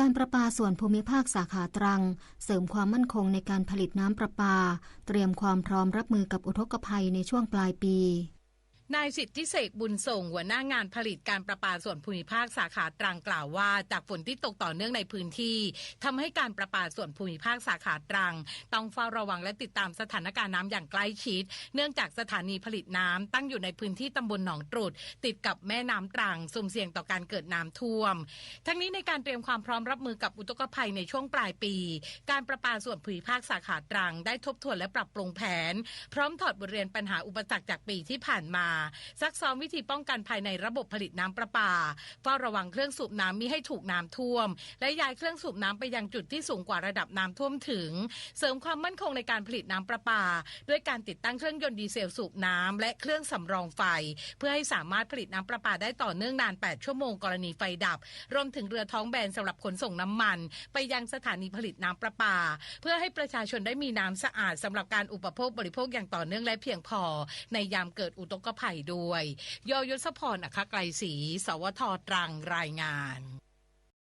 การประปาส่วนภูมิภาคสาขาตรัง เสริมความมั่นคงในการผลิตน้ำประปา เตรียมความพร้อมรับมือกับอุทกภัยในช่วงปลายปี นายสิทธิเสกบุญส่งหัวหน้างานผลิตการประปาส่วนภูมิภาคสาขาตรังกล่าวว่า จากฝนที่ตกต่อเนื่องในพื้นที่ทำให้การประปาส่วนภูมิภาคสาขาตรัง ต้องเฝ้าระวังและติดตามสถานการณ์น้ำอย่างใกล้ชิด เนื่องจากสถานีผลิตน้ำตั้งอยู่ในพื้นที่ตำบลหนองตรุดติดกับแม่น้ำตรังสุ่มเสี่ยงต่อการเกิดน้ำท่วม ทั้งนี้ในการเตรียมความพร้อมรับมือกับอุทกภัยในช่วงปลายปี การประปาส่วนภูมิภาคสาขาตรัง ได้ทบทวนและปรับปรุงแผน พร้อมถอดบทเรียนปัญหาอุปสรรคจากปีที่ผ่านมาซักซ้อมวิธีป้องกันภายในระบบผลิตน้ำประปาเฝ้าระวังเครื่องสูบน้ำมิให้ถูกน้ำท่วม และย้ายเครื่องสูบน้ำไปยังจุดที่สูงกว่าระดับน้ำท่วมถึง เสริมความมั่นคงในการผลิตน้ำประปา ด้วยการติดตั้งเครื่องยนต์ดีเซลสูบน้ำและเครื่องสำรองไฟ เพื่อให้สามารถผลิตน้ำประปาได้ต่อเนื่องนาน 8 ชั่วโมงกรณีไฟดับ รวมถึงเรือท้องแบนสำหรับขนส่งน้ำมัน ไปยังสถานีผลิตน้ำประปา เพื่อให้ประชาชนได้มีน้ำสะอาดสำหรับการอุปโภคบริโภคอย่างต่อเนื่องและเพียงพอ ในยามเกิดอุทกภัยด้วยยอยศพรอัคไกรศรีสวทตรังรายงาน